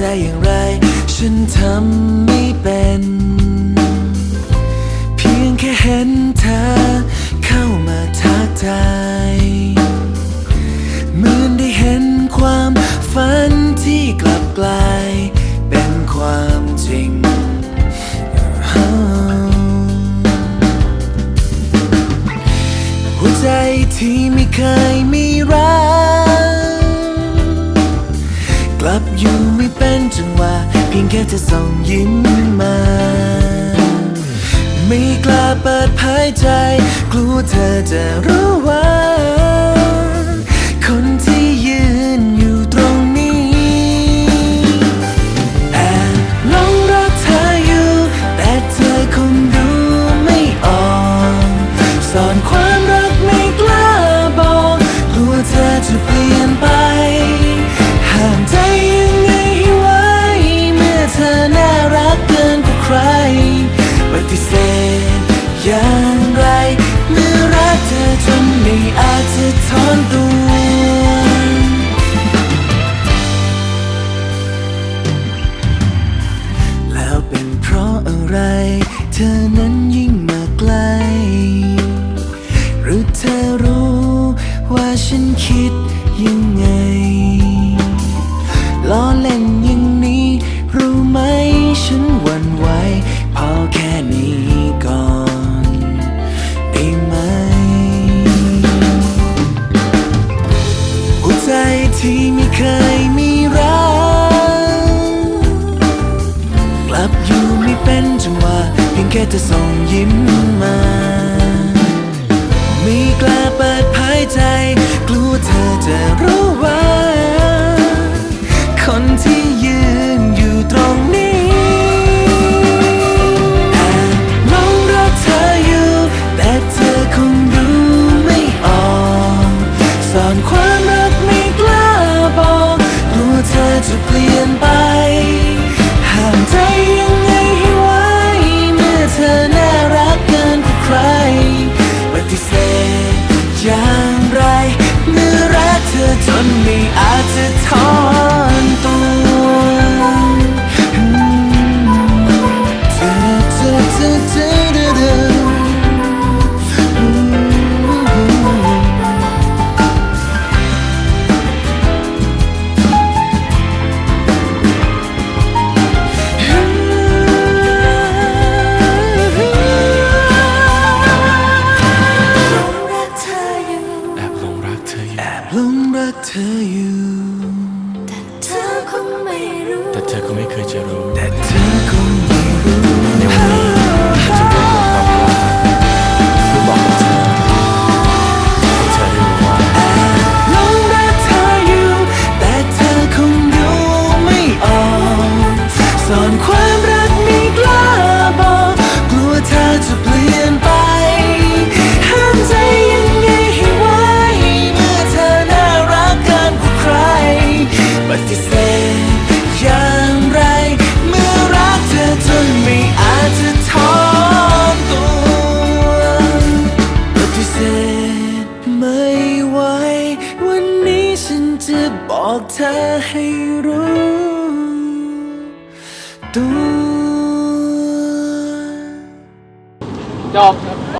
ใจอย่างไร ฉันทำไม่เป็น เพียงแค่เห็นเธอเข้ามาทักทาย นจังหวะเพียงแค่เธอส่องยิ้มมา ไม่กล้าเปิดเผยใจ กลัวเธอจะรู้ว่า คนที่ยืนอยู่ตรงนี้แอบหลงรักเธออยู่ แต่เธอคงดูไม่ออกซ่อนความรักไม่กล้าบอก กลัวเธอจะเปลี่ยนไป ค่เธอส่งยิ้มมา ไม่กล้าเปิดเผยใจ กลัวเธอจะรู้ว่า คนที่ยืนอยู่ตรงนี้แอบหลงรักเธออยู่ แต่เธอคงดูไม่ออกซ่อนความรักไม่กล้าบอกกลัวเธอจะเปลี่ยนไป เธออยู่เธอคงไม่รู้ แต่เธอก็ไม่เคยจะรู้ แต่เธอคงไม่รู้ในวันนี้ฉันจะเริ่มบอกความรักเพื่อบอกกับเธอให้เธอได้รู้ว่าหลงรักเธออยู่ แต่เธอคงดูไม่ออกซ่อนความรักไม่ก จะบอกเธอให้รู้ตัวจบ